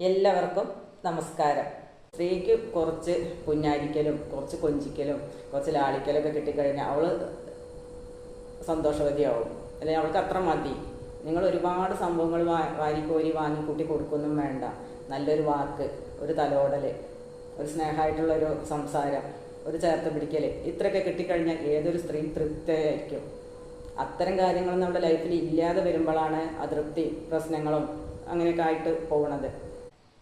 എല്ലാവർക്കും നമസ്കാരം. സ്ത്രീക്ക് കുറച്ച് കുഞ്ഞാരിക്കലും കുറച്ച് കൊഞ്ചിക്കലും കുറച്ച് ലാളിക്കലൊക്കെ കിട്ടിക്കഴിഞ്ഞാൽ അവൾ സന്തോഷവതിയാവും. അല്ലെങ്കിൽ അവൾക്ക് അത്ര മതി. നിങ്ങൾ ഒരുപാട് സംഭവങ്ങൾ വാ- വാരിക്കോരി വാങ്ങി കൂട്ടി കൊടുക്കൊന്നും വേണ്ട. നല്ലൊരു വാക്ക് ഒരു തലോടൽ ഒരു സ്നേഹമായിട്ടുള്ളൊരു സംസാരം ഒരു ചേർത്ത് പിടിക്കൽ ഇത്രയൊക്കെ കിട്ടിക്കഴിഞ്ഞാൽ ഏതൊരു സ്ത്രീ തൃപ്തിയായിരിക്കും. അത്തരം കാര്യങ്ങൾ നമ്മുടെ ലൈഫിൽ ഇല്ലാതെ വരുമ്പോഴാണ് അതൃപ്തി പ്രശ്നങ്ങളും അങ്ങനെയൊക്കെ ആയിട്ട് പോകുന്നത്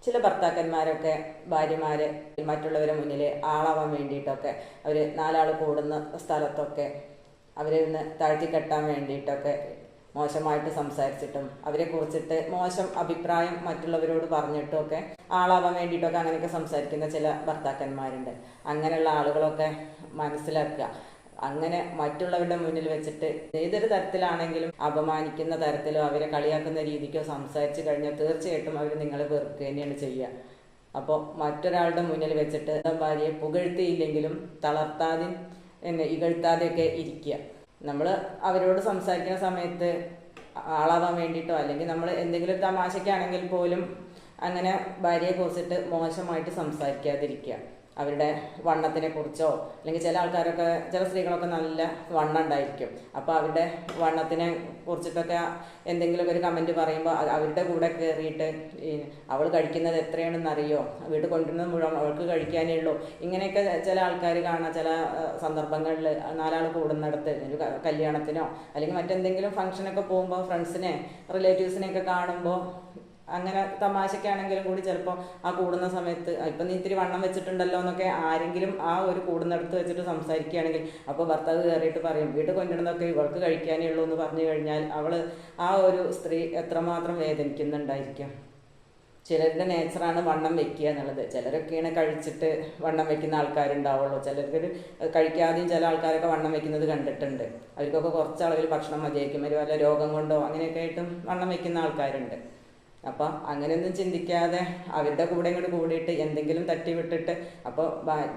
ചില ഭർത്താക്കന്മാരൊക്കെ ഭാര്യമാരെ മറ്റുള്ളവരെ മുന്നിൽ ആളാവാൻ വേണ്ടിയിട്ടൊക്കെ അവർ നാലാൾ കൂടുന്ന സ്ഥലത്തൊക്കെ അവരെ ഒന്ന് താഴ്ത്തി കെട്ടാൻ വേണ്ടിയിട്ടൊക്കെ മോശമായിട്ട് സംസാരിച്ചിട്ടും അവരെ കുറിച്ചിട്ട് മോശം അഭിപ്രായം മറ്റുള്ളവരോട് പറഞ്ഞിട്ടും ഒക്കെ ആളാവാൻ വേണ്ടിയിട്ടൊക്കെ അങ്ങനെയൊക്കെ സംസാരിക്കുന്ന ചില ഭർത്താക്കന്മാരുണ്ട്. അങ്ങനെയുള്ള ആളുകളൊക്കെ മനസ്സിലാക്കുക. അങ്ങനെ മറ്റുള്ളവരുടെ മുന്നിൽ വെച്ചിട്ട് ഏതൊരു തരത്തിലാണെങ്കിലും അപമാനിക്കുന്ന തരത്തിലോ അവരെ കളിയാക്കുന്ന രീതിക്കോ സംസാരിച്ചു കഴിഞ്ഞാൽ തീർച്ചയായിട്ടും അവർ നിങ്ങളെ വെറുക്കുക തന്നെയാണ് ചെയ്യുക. അപ്പോൾ മറ്റൊരാളുടെ മുന്നിൽ വെച്ചിട്ട് ഭാര്യയെ പുകഴ്ത്തിയില്ലെങ്കിലും തളർത്താതെയും എന്നെ ഇകഴ്ത്താതെയൊക്കെ ഇരിക്കുക. നമ്മൾ അവരോട് സംസാരിക്കുന്ന സമയത്ത് ആളാവാൻ വേണ്ടിയിട്ടോ അല്ലെങ്കിൽ നമ്മൾ എന്തെങ്കിലും തമാശയ്ക്കാണെങ്കിൽ പോലും അങ്ങനെ ഭാര്യയെ കുറിച്ചിട്ട് മോശമായിട്ട് സംസാരിക്കാതിരിക്കുക. അവരുടെ വണ്ണത്തിനെ കുറിച്ചോ അല്ലെങ്കിൽ ചില ആൾക്കാരൊക്കെ ചില സ്ത്രീകളൊക്കെ നല്ല വണ്ണം ഉണ്ടായിരിക്കും. അപ്പോൾ അവരുടെ വണ്ണത്തിനെ കുറിച്ചിട്ടൊക്കെ എന്തെങ്കിലും ഒരു കമന്റ് പറയുമ്പോൾ അവരുടെ കൂടെ കയറിയിട്ട് അവൾ കഴിക്കുന്നത് എത്രയാണെന്ന് അറിയോ? വീട്ടിൽ കൊണ്ടുവരുന്നത് മുഴുവൻ അവൾക്ക് കഴിക്കാനേ ഉള്ളൂ. ഇങ്ങനെയൊക്കെ ചില ആൾക്കാർ കാണാം ചില സന്ദർഭങ്ങളിൽ നാലാൾ കൂടുന്നിടത്ത് ഒരു കല്യാണത്തിനോ അല്ലെങ്കിൽ മറ്റെന്തെങ്കിലും ഫംഗ്ഷനൊക്കെ പോകുമ്പോൾ ഫ്രണ്ട്സിനെ റിലേറ്റീവ്സിനെയൊക്കെ കാണുമ്പോൾ അങ്ങനെ തമാശക്കാണെങ്കിലും കൂടി ചിലപ്പോൾ ആ കൂടുന്ന സമയത്ത് "ആ, ഇപ്പം നീ ഇത്തിരി വണ്ണം വെച്ചിട്ടുണ്ടല്ലോ എന്നൊക്കെ ആരെങ്കിലും ആ ഒരു കൂടുന്നിടത്ത് വെച്ചിട്ട് സംസാരിക്കുകയാണെങ്കിൽ അപ്പോൾ ഭർത്താവ് കയറിയിട്ട് പറയും വീട്ടിൽ കൊണ്ടിടുന്നതൊക്കെ ഇവൾക്ക് കഴിക്കാനേ ഉള്ളൂ എന്ന് പറഞ്ഞു കഴിഞ്ഞാൽ അവൾ ആ ഒരു സ്ത്രീ എത്രമാത്രം വേദനിക്കുന്നുണ്ടായിരിക്കും. ചിലരുടെ നേച്ചറാണ് വണ്ണം വെക്കുക എന്നുള്ളത്. ചിലരൊക്കെയാണ് കഴിച്ചിട്ട് വണ്ണം വെക്കുന്ന ആൾക്കാരുണ്ടാവുള്ളൂ. ചിലർക്ക് കഴിക്കാതെയും ചില ആൾക്കാരൊക്കെ വണ്ണം വെക്കുന്നത് കണ്ടിട്ടുണ്ട്. അവർക്കൊക്കെ കുറച്ച് അളവിൽ ഭക്ഷണം മതിയായിരിക്കും. ഒരു വല്ല രോഗം കൊണ്ടോ അങ്ങനെയൊക്കെ ആയിട്ടും വണ്ണം വെക്കുന്ന ആൾക്കാരുണ്ട്. അപ്പം അങ്ങനെയൊന്നും ചിന്തിക്കാതെ അവരുടെ കൂടെ ഇങ്ങോട്ട് കൂടിയിട്ട് എന്തെങ്കിലും തട്ടി വിട്ടിട്ട് അപ്പോൾ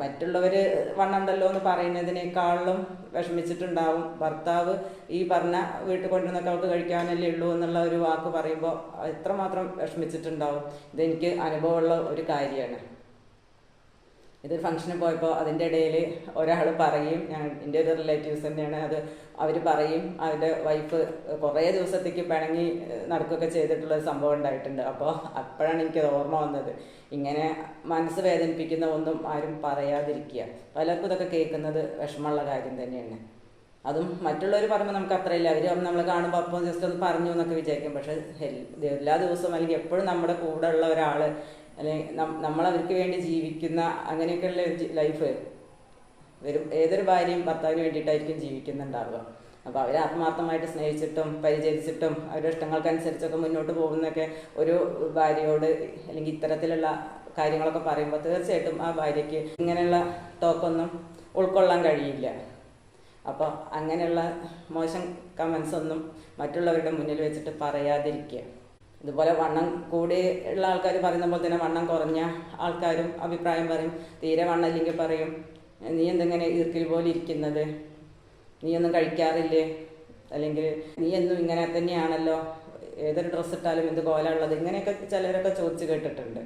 മറ്റുള്ളവർ വണ്ണണ്ടല്ലോ എന്ന് പറയുന്നതിനേക്കാളും വിഷമിച്ചിട്ടുണ്ടാവും. ഭർത്താവ് ഈ പറഞ്ഞ വീട്ടിൽ കൊണ്ടുവന്നൊക്കെ അവൾക്ക് കഴിക്കാനല്ലേ ഉള്ളൂ എന്നുള്ള ഒരു വാക്ക് പറയുമ്പോൾ എത്രമാത്രം വിഷമിച്ചിട്ടുണ്ടാവും. ഇതെനിക്ക് അനുഭവമുള്ള ഒരു കാര്യമാണ്. ഇതൊരു ഫംഗ്ഷന് പോയപ്പോൾ അതിന്റെ ഇടയിൽ ഒരാൾ പറയും ഞാൻ എന്റെ ഒരു റിലേറ്റീവ്സ് തന്നെയാണ് അത് അവർ പറയും. അവരുടെ വൈഫ് കുറേ ദിവസത്തേക്ക് പിണങ്ങി നടക്കുകയൊക്കെ ചെയ്തിട്ടുള്ള ഒരു സംഭവം ഉണ്ടായിട്ടുണ്ട്. അപ്പോൾ അപ്പോഴാണ് എനിക്കത് ഓർമ്മ വന്നത്. ഇങ്ങനെ മനസ്സ് വേദനിപ്പിക്കുന്ന ഒന്നും ആരും പറയാതിരിക്കുക. പലർക്കും ഇതൊക്കെ കേൾക്കുന്നത് വിഷമമുള്ള കാര്യം തന്നെയാണ്. അതും മറ്റുള്ളവർ പറയുമ്പോൾ നമുക്ക് അത്രയില്ല. അവർ നമ്മൾ കാണുമ്പോൾ അപ്പോൾ ജസ്റ്റ് ഒന്ന് പറഞ്ഞു എന്നൊക്കെ വിചാരിക്കും. പക്ഷേ എല്ലാ ദിവസവും അല്ലെങ്കിൽ എപ്പോഴും നമ്മുടെ കൂടെ ഉള്ള ഒരാൾ അല്ലെങ്കിൽ നമ്മൾ അവർക്ക് വേണ്ടി ജീവിക്കുന്ന അങ്ങനെയൊക്കെയുള്ള ലൈഫ് വരും. ഏതൊരു ഭാര്യയും ഭർത്താവിന് വേണ്ടിയിട്ടായിരിക്കും ജീവിക്കുന്നുണ്ടാവുക. അപ്പോൾ അവരെ ആത്മാർത്ഥമായിട്ട് സ്നേഹിച്ചിട്ടും പരിചരിച്ചിട്ടും അവരുടെ ഇഷ്ടങ്ങൾക്കനുസരിച്ചൊക്കെ മുന്നോട്ട് പോകുന്നൊക്കെ ഒരു ഭാര്യയോട് അല്ലെങ്കിൽ ഇത്തരത്തിലുള്ള കാര്യങ്ങളൊക്കെ പറയുമ്പോൾ തീർച്ചയായിട്ടും ആ ഭാര്യയ്ക്ക് ഇങ്ങനെയുള്ള ടോക്കൊന്നും ഉൾക്കൊള്ളാൻ കഴിയില്ല. അപ്പോൾ അങ്ങനെയുള്ള മോശം കമൻസ് ഒന്നും മറ്റുള്ളവരുടെ മുന്നിൽ വെച്ചിട്ട് പറയാതിരിക്കുക. ഇതുപോലെ വണ്ണം കൂടി ഉള്ള ആൾക്കാർ പറയുന്ന പോലെ തന്നെ വണ്ണം കുറഞ്ഞ ആൾക്കാരും അഭിപ്രായം പറയും. തീരെ വണ്ണം ഇല്ലെങ്കിൽ പറയും. നീ എന്തെങ്ങനെ ഈർക്കിൽ പോലെ ഇരിക്കുന്നത്? നീ ഒന്നും കഴിക്കാറില്ലേ? അല്ലെങ്കിൽ നീ എന്നും ഇങ്ങനെ തന്നെയാണല്ലോ? ഏതൊരു ഡ്രസ്സ് ഇട്ടാലും എന്ത് കോലുള്ളത് ഇങ്ങനെയൊക്കെ ചിലരൊക്കെ ചോദിച്ചു കേട്ടിട്ടുണ്ട്.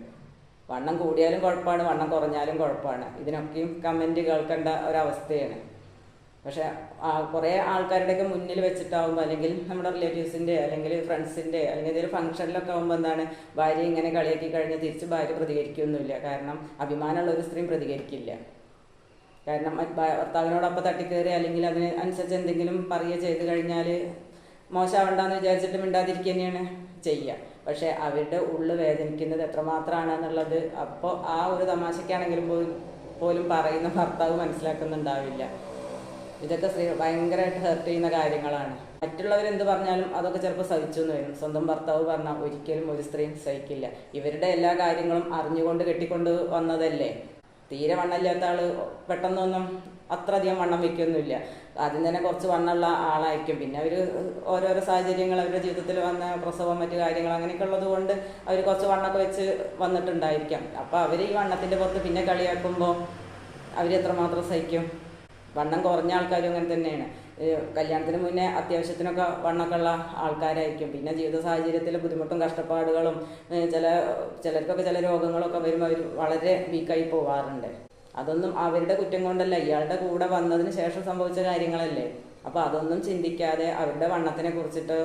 വണ്ണം കൂടിയാലും കുഴപ്പമാണ് വണ്ണം കുറഞ്ഞാലും കുഴപ്പമാണ്. ഇതിനൊക്കെയും കമന്റ് കേൾക്കേണ്ട ഒരവസ്ഥയാണ്. പക്ഷെ കുറേ ആൾക്കാരുടെയൊക്കെ മുന്നിൽ വെച്ചിട്ടാവുമ്പോൾ അല്ലെങ്കിൽ നമ്മുടെ റിലേറ്റീവ്സിന്റെ അല്ലെങ്കിൽ ഫ്രണ്ട്സിന്റെ അല്ലെങ്കിൽ എന്തെങ്കിലും ഫംഗ്ഷനിലൊക്കെ ആകുമ്പോൾ എന്താണ് ഭാര്യ ഇങ്ങനെ കളിയാക്കി കഴിഞ്ഞ് തിരിച്ച് ഭാര്യ പ്രതികരിക്കുകയൊന്നുമില്ല കാരണം അഭിമാനമുള്ള ഒരു സ്ത്രീ പ്രതികരിക്കില്ല. കാരണം ഭർത്താവിനോടൊപ്പം തട്ടിക്കയറി അല്ലെങ്കിൽ അതിന് അനുസരിച്ച് എന്തെങ്കിലും പറയുക ചെയ്ത് കഴിഞ്ഞാൽ മോശമാവണ്ടെന്ന് വിചാരിച്ചിട്ട് മിണ്ടാതിരിക്കുക തന്നെയാണ് ചെയ്യുക. പക്ഷേ അവരുടെ ഉള്ളു വേദനിക്കുന്നത് എത്രമാത്രമാണ് എന്നുള്ളത് അപ്പോൾ ആ ഒരു തമാശയ്ക്കാണെങ്കിലും പോലും പറയുന്ന ഭർത്താവ് മനസ്സിലാക്കുന്നുണ്ടാവില്ല. ഇതൊക്കെ സ്ത്രീ ഭയങ്കരമായിട്ട് ഹെർട്ട് ചെയ്യുന്ന കാര്യങ്ങളാണ്. മറ്റുള്ളവർ എന്ത് പറഞ്ഞാലും അതൊക്കെ ചിലപ്പോൾ സഹിച്ചു എന്ന് വരും. സ്വന്തം ഭർത്താവ് പറഞ്ഞാൽ ഒരിക്കലും ഒരു സ്ത്രീയും സഹിക്കില്ല. ഇവരുടെ എല്ലാ കാര്യങ്ങളും അറിഞ്ഞുകൊണ്ട് കെട്ടിക്കൊണ്ട് വന്നതല്ലേ? തീരെ വണ്ണമില്ലാത്ത ആൾ പെട്ടെന്നൊന്നും അത്ര അധികം വണ്ണം വെക്കൊന്നുമില്ല. ആദ്യം തന്നെ കുറച്ച് വണ്ണമുള്ള ആളായിരിക്കും. പിന്നെ അവർ ഓരോരോ സാഹചര്യങ്ങൾ അവരുടെ ജീവിതത്തിൽ വന്ന പ്രസവം മറ്റു കാര്യങ്ങൾ അങ്ങനെയൊക്കെ ഉള്ളത് കൊണ്ട് അവർ കുറച്ച് വണ്ണമൊക്കെ വെച്ച് വന്നിട്ടുണ്ടായിരിക്കാം. അപ്പോൾ അവർ ഈ വണ്ണത്തിന്റെ പുറത്ത് പിന്നെ കളിയാക്കുമ്പോൾ അവർ എത്രമാത്രം സഹിക്കും? വണ്ണം കുറഞ്ഞ ആൾക്കാരും അങ്ങനെ തന്നെയാണ്. കല്യാണത്തിന് മുന്നേ അത്യാവശ്യത്തിനൊക്കെ വണ്ണമൊക്കെ ഉള്ള ആൾക്കാരായിരിക്കും. പിന്നെ ജീവിത സാഹചര്യത്തിൽ ബുദ്ധിമുട്ടും കഷ്ടപ്പാടുകളും ചില ചിലർക്കൊക്കെ ചില രോഗങ്ങളൊക്കെ വരുമ്പോൾ അവർ വളരെ വീക്കായി പോവാറുണ്ട്. അതൊന്നും അവരുടെ കുറ്റം കൊണ്ടല്ല. ഇയാളുടെ കൂടെ വന്നതിന് ശേഷം സംഭവിച്ച കാര്യങ്ങളല്ലേ. അപ്പോൾ അതൊന്നും ചിന്തിക്കാതെ അവരുടെ വണ്ണത്തിനെ കുറിച്ചിട്ട്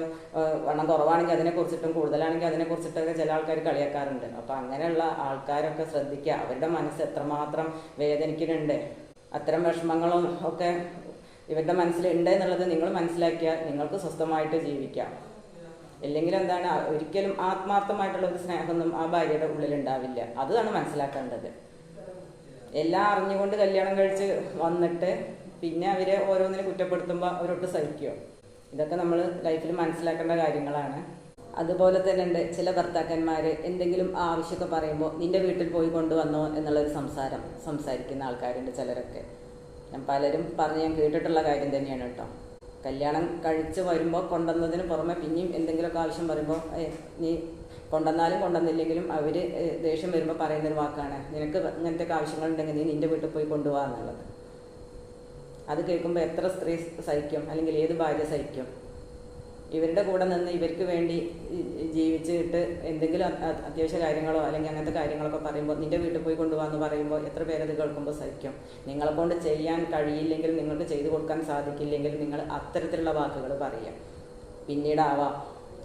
വണ്ണം കുറവാണെങ്കിൽ അതിനെ കുറിച്ചിട്ടും കൂടുതലാണെങ്കിൽ അതിനെ കുറിച്ചിട്ടൊക്കെ ചില ആൾക്കാർ കളിയാക്കാറുണ്ട്. അപ്പോൾ അങ്ങനെയുള്ള ആൾക്കാരൊക്കെ ശ്രദ്ധിക്കുക. അവരുടെ മനസ്സ് എത്രമാത്രം വേദനിക്കുന്നുണ്ട്. അത്തരം വിഷമങ്ങളും ഒക്കെ ഇവരുടെ മനസ്സിലുണ്ട് എന്നുള്ളത് നിങ്ങൾ മനസ്സിലാക്കിയാൽ നിങ്ങൾക്ക് സ്വസ്ഥമായിട്ട് ജീവിക്കാം. ഇല്ലെങ്കിൽ എന്താണ് ഒരിക്കലും ആത്മാർത്ഥമായിട്ടുള്ള ഒരു സ്നേഹമൊന്നും ആ ഭാര്യയുടെ ഉള്ളിൽ ഉണ്ടാവില്ല അതാണ് മനസ്സിലാക്കേണ്ടത്. എല്ലാം അറിഞ്ഞുകൊണ്ട് കല്യാണം കഴിച്ച് വന്നിട്ട് പിന്നെ അവരെ ഓരോന്നിനെ കുറ്റപ്പെടുത്തുമ്പോൾ അവരൊട്ട് സഹിക്കുമോ ഇതൊക്കെ നമ്മൾ ലൈഫിൽ മനസ്സിലാക്കേണ്ട കാര്യങ്ങളാണ്. അതുപോലെ തന്നെ ഉണ്ട് ചില ഭർത്താക്കന്മാർ എന്തെങ്കിലും ആവശ്യമൊക്കെ പറയുമ്പോൾ നിന്റെ വീട്ടിൽ പോയി കൊണ്ടുവന്നോ എന്നുള്ളൊരു സംസാരം സംസാരിക്കുന്ന ആൾക്കാരുണ്ട് ചിലരൊക്കെ. ഞാൻ പലരും പറഞ്ഞ് ഞാൻ കേട്ടിട്ടുള്ള കാര്യം തന്നെയാണ് കേട്ടോ. കല്യാണം കഴിച്ച് വരുമ്പോൾ കൊണ്ടുവന്നതിന് പുറമെ പിന്നെയും എന്തെങ്കിലുമൊക്കെ ആവശ്യം പറയുമ്പോൾ നീ കൊണ്ടുവന്നാലും കൊണ്ടുവന്നില്ലെങ്കിലും അവർ ദേഷ്യം വരുമ്പോൾ പറയുന്നൊരു വാക്കാണ്. നിനക്ക് ഇങ്ങനത്തെ ആവശ്യങ്ങളുണ്ടെങ്കിൽ നീ നിന്റെ വീട്ടിൽ പോയി കൊണ്ടുപോകാന്നുള്ളത് അത് കേൾക്കുമ്പോൾ എത്ര സ്ത്രീ സഹിക്കും അല്ലെങ്കിൽ ഏത് ഭാര്യ സഹിക്കും. ഇവരുടെ കൂടെ നിന്ന് ഇവർക്ക് വേണ്ടി ജീവിച്ചിട്ട് എന്തെങ്കിലും അത്- അത് അത്യാവശ്യ കാര്യങ്ങളോ അല്ലെങ്കിൽ അങ്ങനത്തെ കാര്യങ്ങളൊക്കെ പറയുമ്പോൾ നിന്റെ വീട്ടിൽ പോയി കൊണ്ടുപോകാന്ന് പറയുമ്പോൾ എത്ര പേരത് കേൾക്കുമ്പോൾ സഹിക്കും. നിങ്ങളെ കൊണ്ട് ചെയ്യാൻ കഴിയില്ലെങ്കിൽ നിങ്ങൾക്ക് ചെയ്തു കൊടുക്കാൻ സാധിക്കില്ലെങ്കിൽ നിങ്ങൾ അത്തരത്തിലുള്ള വാക്കുകൾ പറയാം പിന്നീടാവാം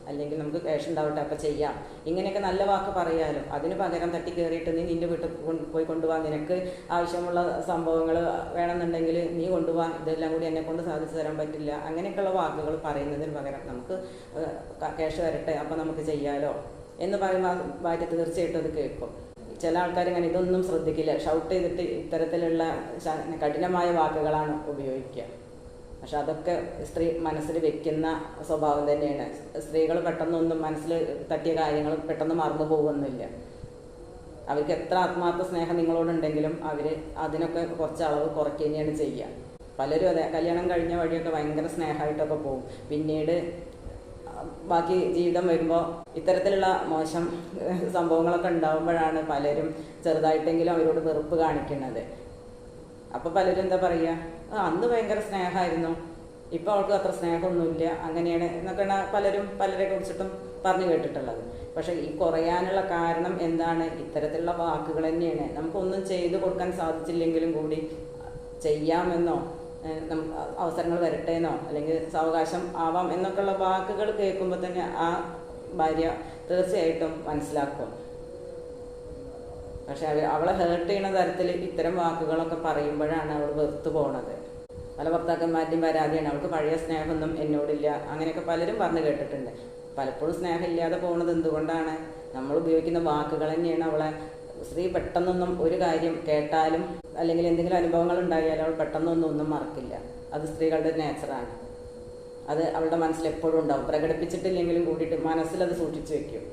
അല്ലെങ്കിൽ നമുക്ക് ക്യാഷ് ഉണ്ടാവട്ടെ അപ്പം ചെയ്യാം. ഇങ്ങനെയൊക്കെ നല്ല വാക്ക് പറയാലും. അതിന് പകരം തട്ടി കയറിയിട്ട് നീ നിന്റെ വീട്ടിൽ പോയി കൊണ്ടുപോകാൻ നിനക്ക് ആവശ്യമുള്ള സംഭവങ്ങൾ വേണമെന്നുണ്ടെങ്കിൽ നീ കൊണ്ടുപോകാൻ ഇതെല്ലാം കൂടി എന്നെ കൊണ്ട് സാധിച്ചു തരാൻ പറ്റില്ല. അങ്ങനെയൊക്കെയുള്ള വാക്കുകൾ പറയുന്നതിന് പകരം നമുക്ക് ക്യാഷ് വരട്ടെ. അപ്പം നമുക്ക് ചെയ്യാലോ എന്ന് പറയുമ്പോൾ ഭാര്യ തീർച്ചയായിട്ടും അത് കേൾക്കും. ചില ആൾക്കാർ ഇങ്ങനെ ഇതൊന്നും ശ്രദ്ധിക്കില്ല. ഷൗട്ട് ചെയ്തിട്ട് ഇത്തരത്തിലുള്ള കഠിനമായ വാക്കുകളാണ് ഉപയോഗിക്കുക. പക്ഷെ അതൊക്കെ സ്ത്രീ മനസ്സിൽ വെക്കുന്ന സ്വഭാവം തന്നെയാണ്. സ്ത്രീകൾ പെട്ടെന്നൊന്നും മനസ്സിൽ തട്ടിയ കാര്യങ്ങൾ പെട്ടെന്ന് മറന്നു പോകുന്നില്ല അവർക്ക് എത്ര ആത്മാർത്ഥ സ്നേഹം നിങ്ങളോടുണ്ടെങ്കിലും അവർ അതിനൊക്കെ കുറച്ച് അളവ് കുറയ്ക്കുക തന്നെയാണ് ചെയ്യുക. പലരും അതെ കല്യാണം കഴിഞ്ഞ വഴിയൊക്കെ ഭയങ്കര സ്നേഹമായിട്ടൊക്കെ പോകും. പിന്നീട് ബാക്കി ജീവിതം വരുമ്പോൾ ഇത്തരത്തിലുള്ള മോശം സംഭവങ്ങളൊക്കെ ഉണ്ടാകുമ്പോഴാണ് പലരും ചെറുതായിട്ടെങ്കിലും അവരോട് വെറുപ്പ് കാണിക്കുന്നത്. അപ്പോൾ പലരും എന്താ പറയുക? അന്ന് ഭയങ്കര സ്നേഹമായിരുന്നു. ഇപ്പോൾ അവൾക്ക് അത്ര സ്നേഹമൊന്നുമില്ല. അങ്ങനെയാണ് എന്നൊക്കെയാണ് പലരും പലരെ കുറിച്ചിട്ടും പറഞ്ഞു കേട്ടിട്ടുള്ളത്. പക്ഷേ ഈ കുറയാനുള്ള കാരണം എന്താണ്? ഇത്തരത്തിലുള്ള വാക്കുകൾ തന്നെയാണ്. നമുക്കൊന്നും ചെയ്തു കൊടുക്കാൻ സാധിച്ചില്ലെങ്കിലും കൂടി ചെയ്യാമെന്നോ അവസരങ്ങൾ വരട്ടേന്നോ അല്ലെങ്കിൽ സാവകാശം ആവാം എന്നൊക്കെയുള്ള വാക്കുകൾ കേൾക്കുമ്പോൾ തന്നെ ആ ഭാര്യ തീർച്ചയായിട്ടും മനസ്സിലാക്കും. പക്ഷെ അവ അവളെ ഹേർട്ട് ചെയ്യുന്ന തരത്തിൽ ഇത്തരം വാക്കുകളൊക്കെ പറയുമ്പോഴാണ് അവൾ വെറുത്തു പോണത്. പല ഭർത്താക്കന്മാരുടെയും പരാതിയാണ്. അവൾക്ക് പഴയ സ്നേഹമൊന്നും എന്നോടില്ല. അങ്ങനെയൊക്കെ പലരും പറഞ്ഞു കേട്ടിട്ടുണ്ട്. പലപ്പോഴും സ്നേഹമില്ലാതെ പോകുന്നത് എന്തുകൊണ്ടാണ്? നമ്മൾ ഉപയോഗിക്കുന്ന വാക്കുകൾ തന്നെയാണ് അവളെ സ്ത്രീ പെട്ടെന്നൊന്നും ഒരു കാര്യം കേട്ടാലും അല്ലെങ്കിൽ എന്തെങ്കിലും അനുഭവങ്ങൾ ഉണ്ടായാലും അവൾ പെട്ടെന്നൊന്നും ഒന്നും മറക്കില്ല. അത് സ്ത്രീകളുടെ നേച്ചറാണ് അത് അവളുടെ മനസ്സിൽ എപ്പോഴും ഉണ്ടാവും. പ്രകടിപ്പിച്ചിട്ടില്ലെങ്കിലും കൂടിയിട്ട് മനസ്സിലത് സൂക്ഷിച്ചു വെക്കും.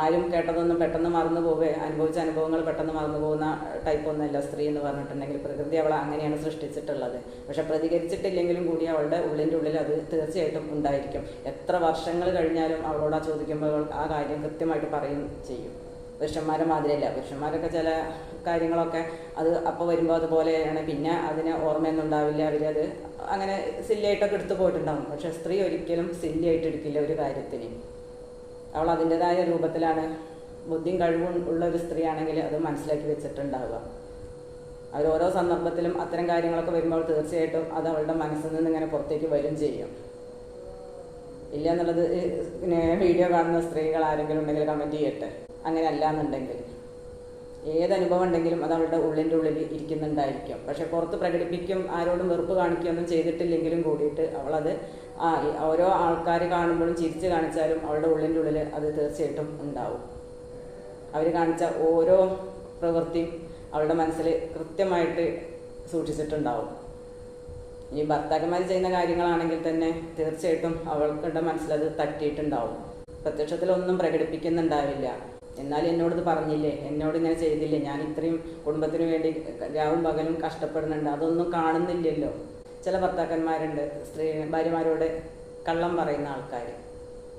ആരും കേട്ടതൊന്നും പെട്ടെന്ന് മറന്നു പോവേ അനുഭവിച്ച അനുഭവങ്ങൾ പെട്ടെന്ന് മറന്നു പോകുന്ന ടൈപ്പ് ഒന്നുമല്ല സ്ത്രീ എന്ന് പറഞ്ഞിട്ടുണ്ടെങ്കിൽ. പ്രകൃതി അവളെ അങ്ങനെയാണ് സൃഷ്ടിച്ചിട്ടുള്ളത്. പക്ഷെ പ്രതികരിച്ചിട്ടില്ലെങ്കിലും കൂടി അവളുടെ ഉള്ളിന്റെ ഉള്ളിൽ അത് തീർച്ചയായിട്ടും ഉണ്ടായിരിക്കും. എത്ര വർഷങ്ങൾ കഴിഞ്ഞാലും അവളോട് ആ ചോദിക്കുമ്പോൾ ആ കാര്യം കൃത്യമായിട്ട് പറയും ചെയ്യും. പുരുഷന്മാരെ മാതിരിയല്ല. പുരുഷന്മാരൊക്കെ ചില കാര്യങ്ങളൊക്കെ അത് അപ്പോൾ വരുമ്പോൾ അതുപോലെയാണ്. പിന്നെ അതിന് ഓർമ്മയൊന്നും ഉണ്ടാവില്ല അവരത് അങ്ങനെ സില്ലിയായിട്ടൊക്കെ എടുത്തു പോയിട്ടുണ്ടാകും പക്ഷെ സ്ത്രീ ഒരിക്കലും സില്ലിയായിട്ട് എടുക്കില്ല ഒരു കാര്യത്തിന്. അവൾ അതിന്റെതായ രൂപത്തിലാണ്. ബുദ്ധിയും കഴിവും ഉള്ള ഒരു സ്ത്രീയാണെങ്കിൽ അത് മനസ്സിലാക്കി വെച്ചിട്ടുണ്ടാവുക. അവർ ഓരോ സന്ദർഭത്തിലും അത്തരം കാര്യങ്ങളൊക്കെ വരുമ്പോൾ തീർച്ചയായിട്ടും അത് അവളുടെ മനസ്സിൽ നിന്ന് ഇങ്ങനെ പുറത്തേക്ക് വരും ചെയ്യും. ഇല്ല എന്നുള്ളത് പിന്നെ വീഡിയോ കാണുന്ന സ്ത്രീകൾ ആരെങ്കിലും ഉണ്ടെങ്കിൽ കമന്റ് ചെയ്യട്ടെ. അങ്ങനെ അല്ല എന്നുണ്ടെങ്കിൽ. ഏത് അനുഭവം ഉണ്ടെങ്കിലും അത് അവളുടെ ഉള്ളിന്റെ ഉള്ളിൽ ഇരിക്കുന്നുണ്ടായിരിക്കും. പക്ഷെ പുറത്ത് പ്രകടിപ്പിക്കും ആരോടും വെറുപ്പ് കാണിക്കുകയൊന്നും ചെയ്തിട്ടില്ലെങ്കിലും കൂടിയിട്ട് അവളത് ആ ഓരോ ആൾക്കാർ കാണുമ്പോഴും ചിരിച്ച് കാണിച്ചാലും അവളുടെ ഉള്ളിന്റെ ഉള്ളിൽ അത് തീർച്ചയായിട്ടും ഉണ്ടാവും. അവർ കാണിച്ച ഓരോ പ്രവൃത്തിയും അവളുടെ മനസ്സിൽ കൃത്യമായിട്ട് സൂക്ഷിച്ചിട്ടുണ്ടാവും. ഇനി ഭർത്താക്കന്മാർ ചെയ്യുന്ന കാര്യങ്ങളാണെങ്കിൽ തന്നെ തീർച്ചയായിട്ടും അവൾക്കുടെ മനസ്സിലത് തട്ടിയിട്ടുണ്ടാവും. പ്രത്യക്ഷത്തിലൊന്നും പ്രകടിപ്പിക്കുന്നുണ്ടാവില്ല. എന്നാൽ എന്നോട് ഇത് പറഞ്ഞില്ലേ? എന്നോട് ഇങ്ങനെ ചെയ്തില്ലേ? ഞാൻ ഇത്രയും കുടുംബത്തിന് വേണ്ടി രാവും പകലും കഷ്ടപ്പെടുന്നുണ്ട്. അതൊന്നും കാണുന്നില്ലല്ലോ. ചില ഭർത്താക്കന്മാരുണ്ട് സ്ത്രീ ഭാര്യമാരോട് കള്ളം പറയുന്ന ആൾക്കാർ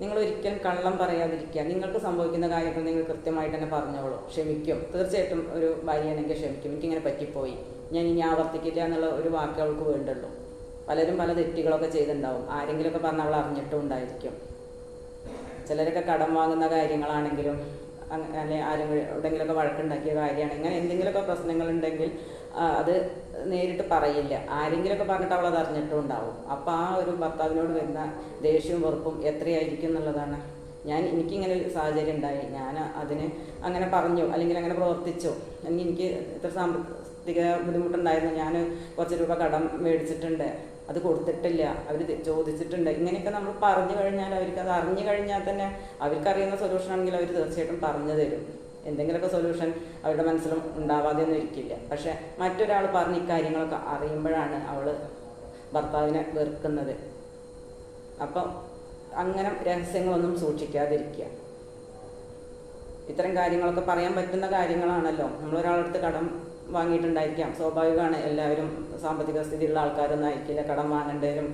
നിങ്ങൾ ഒരിക്കലും കള്ളം പറയാതിരിക്കുക. നിങ്ങൾക്ക് സംഭവിക്കുന്ന കാര്യങ്ങൾ നിങ്ങൾ കൃത്യമായിട്ട് തന്നെ പറഞ്ഞോളൂ. ക്ഷമിക്കും. തീർച്ചയായിട്ടും ഒരു ഭാര്യയാണെങ്കിൽ ക്ഷമിക്കും. എനിക്കിങ്ങനെ പറ്റിപ്പോയി. ഞാൻ ഇനി ആവർത്തിക്കില്ല എന്നുള്ള ഒരു വാക്ക് അവൾക്ക് വേണ്ടുള്ളൂ. പലരും പല തെറ്റുകളൊക്കെ ചെയ്തിട്ടുണ്ടാവും. ആരെങ്കിലുമൊക്കെ പറഞ്ഞ അവൾ അറിഞ്ഞിട്ടും ഉണ്ടായിരിക്കും. ചിലരൊക്കെ കടം വാങ്ങുന്ന കാര്യങ്ങളാണെങ്കിലും അല്ലെങ്കിൽ ആരെങ്കിലും ആരും എവിടെയെങ്കിലുമൊക്കെ വഴക്കുണ്ടാക്കിയ കാര്യമാണ്. ഇങ്ങനെ എന്തെങ്കിലുമൊക്കെ പ്രശ്നങ്ങളുണ്ടെങ്കിൽ അത് നേരിട്ട് പറയില്ല. ആരെങ്കിലുമൊക്കെ പറഞ്ഞിട്ട് അവൾ അത് അറിഞ്ഞിട്ടും ഉണ്ടാവും. അപ്പോൾ ആ ഒരു ഭർത്താവിനോട് വരുന്ന ദേഷ്യവും വെറുപ്പും എത്രയായിരിക്കും എന്നുള്ളതാണ്. ഞാൻ എനിക്കിങ്ങനെ ഒരു സാഹചര്യം ഉണ്ടായി. ഞാൻ അതിന് അങ്ങനെ പറഞ്ഞു അല്ലെങ്കിൽ അങ്ങനെ പ്രവർത്തിച്ചു. അല്ലെങ്കിൽ എനിക്ക് ഇത്ര സാമ്പത്തിക ബുദ്ധിമുട്ടുണ്ടായിരുന്നു. ഞാൻ കുറച്ച് രൂപ കടം മേടിച്ചിട്ടുണ്ട്. അത് കൊടുത്തിട്ടില്ല. അവർ ചോദിച്ചിട്ടുണ്ട്. ഇങ്ങനെയൊക്കെ നമ്മൾ പറഞ്ഞു കഴിഞ്ഞാൽ അവർക്ക് അത് അറിഞ്ഞു കഴിഞ്ഞാൽ തന്നെ അവർക്കറിയുന്ന സൊല്യൂഷൻ ആണെങ്കിൽ അവർ തീർച്ചയായിട്ടും പറഞ്ഞു തരും. എന്തെങ്കിലുമൊക്കെ സൊല്യൂഷൻ അവരുടെ മനസ്സിലും ഉണ്ടാവാതെ ഒന്നും ഇരിക്കില്ല. പക്ഷെ മറ്റൊരാൾ പറഞ്ഞ് ഇക്കാര്യങ്ങളൊക്കെ അറിയുമ്പോഴാണ് അവൾ ഭർത്താവിനെ വെറുക്കുന്നത്. അപ്പം അങ്ങനെ രഹസ്യങ്ങളൊന്നും സൂക്ഷിക്കാതിരിക്കുക. ഇത്തരം കാര്യങ്ങളൊക്കെ പറയാൻ പറ്റുന്ന കാര്യങ്ങളാണല്ലോ. നമ്മളൊരാളടുത്ത് കടം വാങ്ങിയിട്ടുണ്ടായിരിക്കാം. സ്വാഭാവികമാണ് എല്ലാവരും സാമ്പത്തിക സ്ഥിതിയുള്ള ആൾക്കാരൊന്നും ആയിരിക്കില്ല. കടം വാങ്ങേണ്ടവരും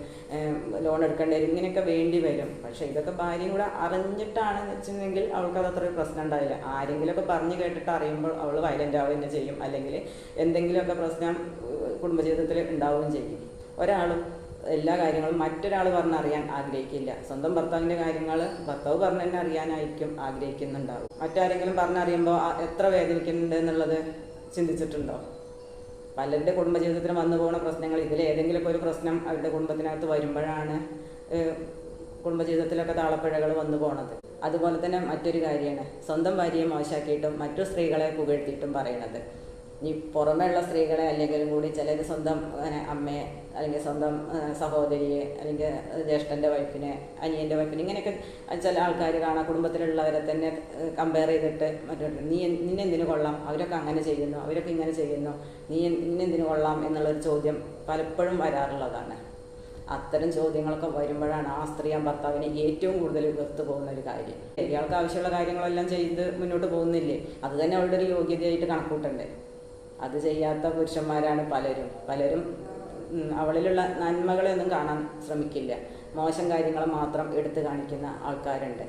ലോൺ എടുക്കേണ്ടവരും ഇങ്ങനെയൊക്കെ വേണ്ടി വരും. പക്ഷേ ഇതൊക്കെ ഭാര്യയും കൂടെ അറിഞ്ഞിട്ടാണെന്ന് വെച്ചിട്ടുണ്ടെങ്കിൽ അവൾക്ക് അത് അത്ര പ്രശ്നം ഉണ്ടാവില്ല. ആരെങ്കിലുമൊക്കെ പറഞ്ഞു കേട്ടിട്ട് അറിയുമ്പോൾ അവൾ വയലന്റ് ആവുക തന്നെ ചെയ്യും. അല്ലെങ്കിൽ എന്തെങ്കിലുമൊക്കെ പ്രശ്നം കുടുംബജീവിതത്തിൽ ഉണ്ടാവുകയും ചെയ്യും. ഒരാളും എല്ലാ കാര്യങ്ങളും മറ്റൊരാൾ പറഞ്ഞറിയാൻ ആഗ്രഹിക്കില്ല. സ്വന്തം ഭർത്താവിന്റെ കാര്യങ്ങൾ ഭർത്താവ് പറഞ്ഞു തന്നെ അറിയാനായിരിക്കും ആഗ്രഹിക്കുന്നുണ്ടാവും മറ്റാരെങ്കിലും പറഞ്ഞറിയുമ്പോൾ എത്ര വേദനിക്കുന്നുണ്ട് എന്നുള്ളത് ചിന്തിച്ചിട്ടുണ്ടോ? പലരുടെ കുടുംബജീവിതത്തിൽ വന്നു പോകുന്ന പ്രശ്നങ്ങൾ ഇതിൽ ഏതെങ്കിലുമൊക്കെ ഒരു പ്രശ്നം അവരുടെ കുടുംബത്തിനകത്ത് വരുമ്പോഴാണ് കുടുംബജീവിതത്തിലൊക്കെ താളപ്പിഴകൾ വന്നു പോണത്. അതുപോലെ തന്നെ മറ്റൊരു കാര്യമാണ് സ്വന്തം ഭാര്യയെ മോശമാക്കിയിട്ടും മറ്റു സ്ത്രീകളെ പുകഴ്ത്തിയിട്ടും പറയണത്. ഇനി പുറമെയുള്ള സ്ത്രീകളെ അല്ലെങ്കിലും കൂടി ചിലർ സ്വന്തം അങ്ങനെ അമ്മയെ അല്ലെങ്കിൽ സ്വന്തം സഹോദരിയെ അല്ലെങ്കിൽ ജ്യേഷ്ഠന്റെ വൈഫിനെ അനിയന്റെ വൈഫിനെ ഇങ്ങനെയൊക്കെ ചില ആൾക്കാർ കാണാം. കുടുംബത്തിലുള്ളവരെ തന്നെ കമ്പയർ ചെയ്തിട്ട് മറ്റു നീ നിന്നെന്തിനു കൊള്ളാം? അവരൊക്കെ അങ്ങനെ ചെയ്യുന്നു അവരൊക്കെ ഇങ്ങനെ ചെയ്യുന്നു. നീ നിന്നെന്തിനു കൊള്ളാം? എന്നുള്ളൊരു ചോദ്യം പലപ്പോഴും വരാറുള്ളതാണ്. അത്തരം ചോദ്യങ്ങളൊക്കെ വരുമ്പോഴാണ് ആ സ്ത്രീ ആ ഭർത്താവിനെ ഏറ്റവും കൂടുതൽ വെറുത്തു പോകുന്ന ഒരു കാര്യം. ഇയാൾക്ക് ആവശ്യമുള്ള കാര്യങ്ങളെല്ലാം ചെയ്ത് മുന്നോട്ട് പോകുന്നില്ലേ? അത് തന്നെ അവളുടെ ഒരു യോഗ്യതയായിട്ട് കണക്കൂട്ടണ്ടേ? അത് ചെയ്യാത്ത പുരുഷന്മാരാണ് പലരും. പലരും അവളിലുള്ള നന്മകളെയൊന്നും കാണാൻ ശ്രമിക്കില്ല. മോശം കാര്യങ്ങൾ മാത്രം എടുത്തു കാണിക്കുന്ന ആൾക്കാരുണ്ട്.